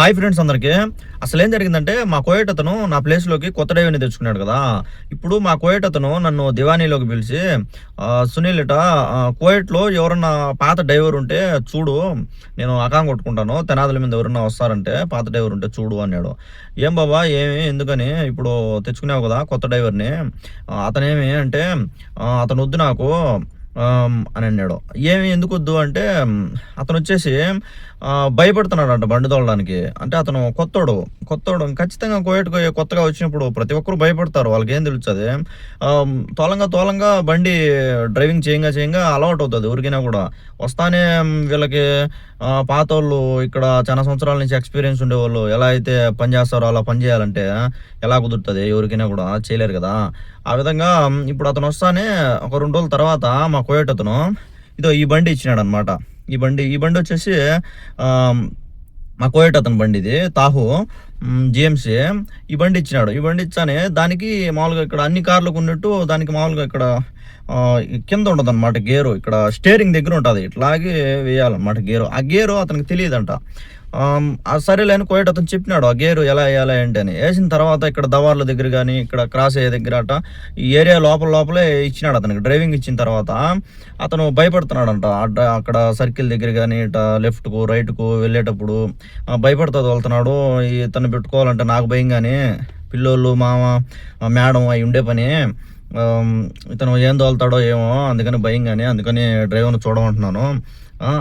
Hi friends అందరికీ. అసలు ఏం జరిగిందంటే మా కోయట్ అతను నా ప్లేస్లోకి కొత్త డ్రైవర్ని తెచ్చుకున్నాడు కదా. ఇప్పుడు మా కోయట్ అతను నన్ను దివానీలోకి పిలిచి సునీల్ ఇట కోయట్లో ఎవరన్నా పాత డ్రైవర్ ఉంటే చూడు నేను అకాం కొట్టుకుంటాను తెనాదుల మీద ఎవరన్నా వస్తారంటే పాత డ్రైవర్ ఉంటే చూడు అన్నాడు. ఏం బాబా ఏమి ఎందుకని? ఇప్పుడు తెచ్చుకున్నావు కదా కొత్త డ్రైవర్ని అతనేమి అంటే అతను వద్దు నాకు అని అన్నాడు. ఏమి ఎందుకు వద్దు అంటే అతను వచ్చేసి భయపడుతున్నాడంట భయపడుతున్నాడు అంట బండి తోలడానికి. అంటే అతను కొత్తోడు కొత్తోడు ఖచ్చితంగా కోయటకు కొత్తగా వచ్చినప్పుడు ప్రతి ఒక్కరు భయపడతారు వాళ్ళకి ఏం తెలుస్తుంది? తోలంగా తోలంగా బండి డ్రైవింగ్ చేయంగా చేయంగా అలవాటు అవుతుంది ఊరికినా కూడా. వస్తానే వీళ్ళకి పాత వాళ్ళు ఇక్కడ చాలా సంవత్సరాల నుంచి ఎక్స్పీరియన్స్ ఉండేవాళ్ళు. ఎలా అయితే పని చేస్తారో అలా పని చేయాలంటే ఎలా కుదురుతుంది? ఎవరికైనా కూడా చేయలేరు కదా. ఆ విధంగా ఇప్పుడు అతను వస్తానే ఒక రెండు రోజుల తర్వాత మా మా అతను. ఇదో ఈ బండి ఇచ్చినాడు అనమాట ఈ బండి ఈ బండి వచ్చేసి మా కోయట్ అతని బండి ఇది తాహు జిఎంసీ. ఈ బండి ఇచ్చినాడు. ఈ బండి ఇచ్చానే దానికి మామూలుగా ఇక్కడ అన్ని కార్లకు ఉన్నట్టు దానికి మామూలుగా ఇక్కడ కింద ఉండదు అనమాట గేరు. ఇక్కడ స్టేరింగ్ దగ్గర ఉంటుంది. ఇట్లాగే వేయాలన్నమాట గేరు. ఆ గేరు అతనికి తెలియదంట. సరేలేని కోయట అతను చెప్పినాడు ఆ గేరు ఎలా వేయాలి ఏంటి అని. వేసిన తర్వాత ఇక్కడ దవార్ల దగ్గర కానీ ఇక్కడ క్రాస్ అయ్యే దగ్గర అట ఈ ఏరియా లోపల లోపలే ఇచ్చినాడు అతనికి. డ్రైవింగ్ ఇచ్చిన తర్వాత అతను భయపడుతున్నాడంట. అక్కడ సర్కిల్ దగ్గర కానీ ఇట లెఫ్ట్కు రైట్కు వెళ్ళేటప్పుడు భయపడుతూ వెళ్తున్నాడు ఇతను పెట్టుకోవాలంటే నాకు భయంగానే పిల్లోళ్ళు మామ మేడం అవి ఉండే పని ఇతను ఏం తోలుతాడో ఏమో అందుకని భయంగానే అందుకని డ్రైవర్ని చూడమంటున్నాను.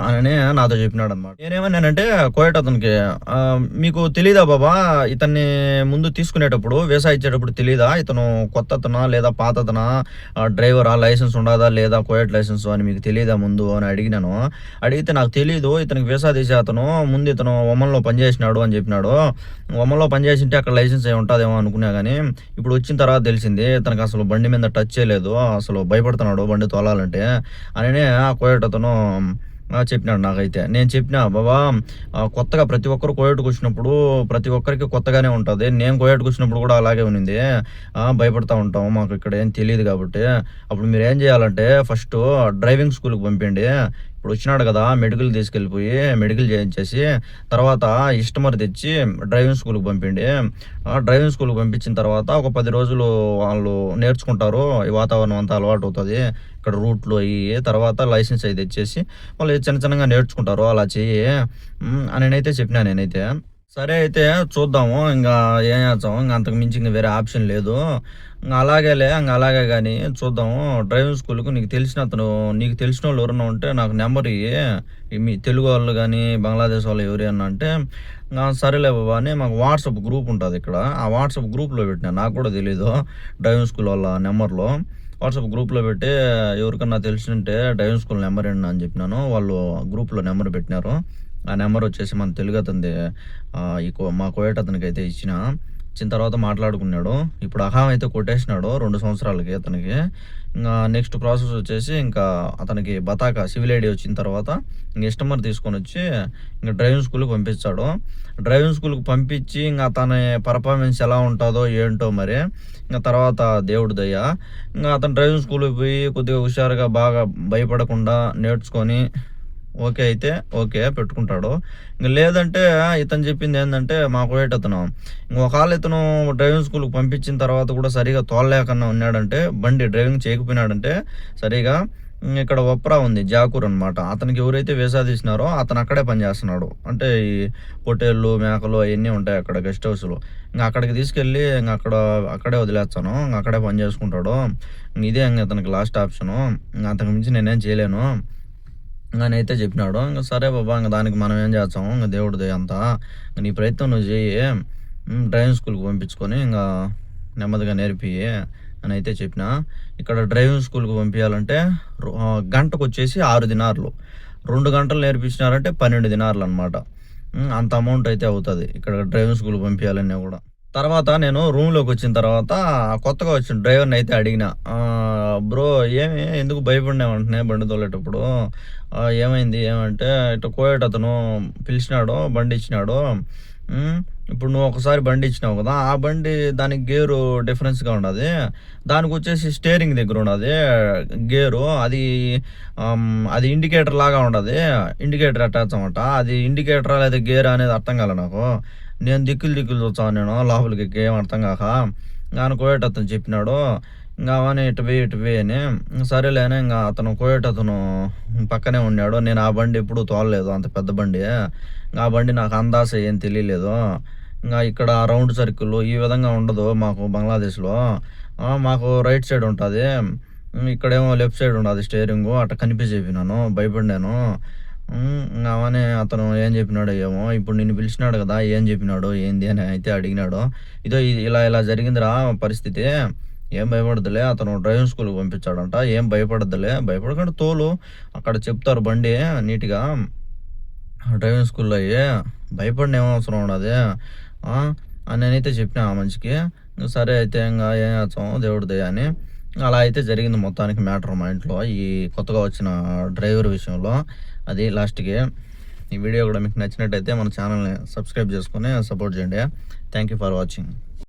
అననే అని నాతో చెప్పినాడు అనమాట నేనేమన్నానంటే కోయట్ అతనికి మీకు తెలీదా బాబా ఇతన్ని ముందు తీసుకునేటప్పుడు వీసా ఇచ్చేటప్పుడు తెలీదా? ఇతను కొత్త అతనా లేదా పాత అతనా ఆ, డ్రైవరా? లైసెన్స్ ఉండదా లేదా? కోయట్ లైసెన్స్ అని మీకు తెలియదా ముందు అని అడిగినాను. అడిగితే నాకు తెలియదు ఇతనికి వీసా తీసే అతను ముందు ఇతను ఒమన్లో పనిచేసినాడు అని చెప్పినాడు. ఒమన్లో పనిచేసింటే అక్కడ లైసెన్స్ ఏమి ఉంటుందేమో అనుకున్నా కానీ ఇప్పుడు వచ్చిన తర్వాత తెలిసింది తనకు అసలు బండి మీద టచ్ చేయలేదు అసలు భయపడుతున్నాడు బండి తోలాలంటే. అననే ఆ కోయట్ అతను చెప్పినాడు నాకైతే. నేను చెప్పిన బాబా కొత్తగా ప్రతి ఒక్కరు కోయటకు వచ్చినప్పుడు ప్రతి ఒక్కరికి కొత్తగానే ఉంటుంది. నేను కోయటకు వచ్చినప్పుడు కూడా అలాగే ఉన్నింది. భయపడతా ఉంటాం. మాకు ఇక్కడ ఏం తెలియదు కాబట్టి. అప్పుడు మీరు ఏం చేయాలంటే ఫస్ట్ డ్రైవింగ్ స్కూల్కి పంపండి. ఇప్పుడు వచ్చినాడు కదా మెడికల్ తీసుకెళ్ళిపోయి మెడికల్ చేయించేసి తర్వాత ఇష్టమర్ తెచ్చి డ్రైవింగ్ స్కూల్కి పంపిండి. డ్రైవింగ్ స్కూల్కి పంపించిన తర్వాత ఒక పది రోజులు వాళ్ళు నేర్చుకుంటారు ఈ వాతావరణం అంతా అలవాటు అవుతుంది. ఇక్కడ రూట్లు అయ్యి తర్వాత లైసెన్స్ అయితే తెచ్చేసి వాళ్ళు చిన్న చిన్నగా నేర్చుకుంటారు అలా చేయి అని నేనైతే చెప్పినా నేనైతే. సరే అయితే చూద్దాము. ఇంకా ఏం చేస్తాము ఇంకా అంతకు మించి ఇంకా వేరే ఆప్షన్ లేదు. ఇంకా అలాగేలే ఇంకా అలాగే కానీ చూద్దాము. డ్రైవింగ్ స్కూల్కు నీకు తెలిసిన అతను నీకు తెలిసిన వాళ్ళు ఎవరైనా ఉంటే నాకు నెంబర్ ఇవి మీ తెలుగు వాళ్ళు కానీ బంగ్లాదేశ్ వాళ్ళు ఎవరైనా అంటే ఇంకా సరేలే బాబా అని మాకు వాట్సాప్ గ్రూప్ ఉంటుంది ఇక్కడ. ఆ వాట్సాప్ గ్రూప్లో పెట్టినా నాకు కూడా తెలీదు డ్రైవింగ్ స్కూల్ వాళ్ళ నెంబర్లో. వాట్సాప్ గ్రూప్లో పెట్టి ఎవరికన్నా తెలిసింటే డ్రైవింగ్ స్కూల్ నెంబర్ ఏంటి అని చెప్పినాను. వాళ్ళు గ్రూప్లో నెంబర్ పెట్టినారు. ఆ నెంబర్ వచ్చేసి మన తెలుగు అతనిది. ఈ కో- మా కోయట అతనికి అయితే ఇచ్చిన. ఇచ్చిన తర్వాత మాట్లాడుకున్నాడు. ఇప్పుడు అహాం అయితే కొట్టేసినాడు రెండు సంవత్సరాలకి అతనికి. ఇంకా నెక్స్ట్ ప్రాసెస్ వచ్చేసి ఇంకా అతనికి బతాక సివిల్ ఐడి వచ్చిన తర్వాత ఇంక ఇష్టమర్ తీసుకొని వచ్చి ఇంకా డ్రైవింగ్ స్కూల్కి పంపించాడు. డ్రైవింగ్ స్కూల్కి పంపించి ఇంకా అతని పర్ఫార్మెన్స్ ఎలా ఉంటుందో ఏంటో మరి ఇంకా తర్వాత దేవుడి దయ. ఇంకా అతను డ్రైవింగ్ స్కూల్కి పోయి కొద్దిగా హుషారుగా బాగా భయపడకుండా నేర్చుకొని ఓకే అయితే ఓకే పెట్టుకుంటాడు. ఇంకా లేదంటే ఇతను చెప్పింది ఏంటంటే మా కోయట్ అతను ఇంక ఒకవేళ ఇతను డ్రైవింగ్ స్కూల్కి పంపించిన తర్వాత కూడా సరిగా తోలలేకన్నా ఉన్నాడంటే బండి డ్రైవింగ్ చేయకపోయినాడంటే సరిగా ఇక్కడ ఒప్రా ఉంది జాకూర్ అనమాట అతనికి ఎవరైతే వీసా తీసినారో అతను అక్కడే పనిచేస్తున్నాడు అంటే ఈ పొటేళ్ళు మేకలు అవన్నీ ఉంటాయి అక్కడ గెస్ట్ హౌస్లో. ఇంకా అక్కడికి తీసుకెళ్ళి ఇంకా అక్కడ అక్కడే వదిలేస్తాను. ఇంకా అక్కడే పని చేసుకుంటాడు. ఇంక ఇదే ఇంకా అతనికి లాస్ట్ ఆప్షను. అతనికి అంతకు మించి నేనేం చేయలేను. అయితే చెప్పినాడు ఇంకా సరే బాబా ఇంకా దానికి మనం ఏం చేస్తాము ఇంకా దేవుడిది అంతా ఇంకా నీ ప్రయత్నం నువ్వు చేయి డ్రైవింగ్ స్కూల్కి పంపించుకొని ఇంకా నెమ్మదిగా నేర్పి అని అయితే చెప్పిన. ఇక్కడ డ్రైవింగ్ స్కూల్కి పంపించాలంటే గంటకు వచ్చేసి ఆరు దినార్లు. రెండు గంటలు నేర్పించినారంటే పన్నెండు దినార్లు అనమాట అంత అమౌంట్ అయితే అవుతుంది. ఇక్కడ డ్రైవింగ్ స్కూల్కి పంపించాలన్నా కూడా. తర్వాత నేను రూమ్లోకి వచ్చిన తర్వాత కొత్తగా వచ్చిన డ్రైవర్ని అయితే అడిగిన బ్రో ఏమి? ఎందుకు భయపడినామంటున్నాయి బండి తోలేటప్పుడు ఏమైంది? ఏమంటే ఇటు కోయట అతను పిలిచినాడు బండి ఇచ్చినాడు. ఇప్పుడు నువ్వు ఒకసారి బండి ఇచ్చినావు కదా ఆ బండి దానికి గేరు డిఫరెన్స్గా ఉండదు. దానికి వచ్చేసి స్టేరింగ్ దగ్గర ఉండదు. గేరు అది అది ఇండికేటర్ లాగా ఉండదు. ఇండికేటర్ అటాచ్ అనమాట అది ఇండికేటర్ లేదా గేర్ అనేది అర్థం కాలే నాకు. నేను దిక్కులు దిక్కులు చూస్తాను నేను లోపలికి ఏం అర్థం కాక. ఆయన కోయేట అతను చెప్పినాడు ఇంకా అవన్నీ ఇటు పోయి ఇటు పోయి అని. సరేలేనే ఇంకా అతను కోయేట అతను పక్కనే ఉన్నాడు. నేను ఆ బండి ఎప్పుడు తోలలేదు అంత పెద్ద బండి. ఇంకా ఆ బండి నాకు అందాస ఏం తెలియలేదు. ఇంకా ఇక్కడ రౌండ్ సర్కిల్ ఈ విధంగా ఉండదు మాకు బంగ్లాదేశ్లో. మాకు రైట్ సైడ్ ఉంటుంది. ఇక్కడేమో లెఫ్ట్ సైడ్ ఉండదు స్టేరింగ్ అట్ట కనిపించి చెప్పినాను భయపడినాను. ఉమ్, అతను ఏం చెప్పినాడో ఏమో. ఇప్పుడు నిన్ను పిలిచినాడు కదా ఏం చెప్పినాడు ఏంది అని అయితే అడిగినాడు. ఇదో ఇది ఇలా ఇలా జరిగిందిరా పరిస్థితి. ఏం భయపడదులే అతను డ్రైవింగ్ స్కూల్కి పంపించాడంట. ఏం భయపడద్దులే భయపడకుండా తోలు. అక్కడ చెప్తారు బండి నీట్గా. డ్రైవింగ్ స్కూల్లో అయ్యి భయపడిన అవసరం ఉండదు. అని నేనైతే చెప్పిన ఆ మనిషికి. సరే అయితే ఇంకా ఏం చేస్తాం దేవుడిదే అని అలా అయితే జరిగింది మొత్తానికి మ్యాటర్ మా ఇంట్లో. ఈ కొత్తగా వచ్చిన డ్రైవర్ విషయంలో అది లాస్ట్కి. ఈ వీడియో కూడా మీకు నచ్చినట్టయితే మన ఛానల్ని సబ్స్క్రైబ్ చేసుకొని సపోర్ట్ చేయండి. Thank you for watching.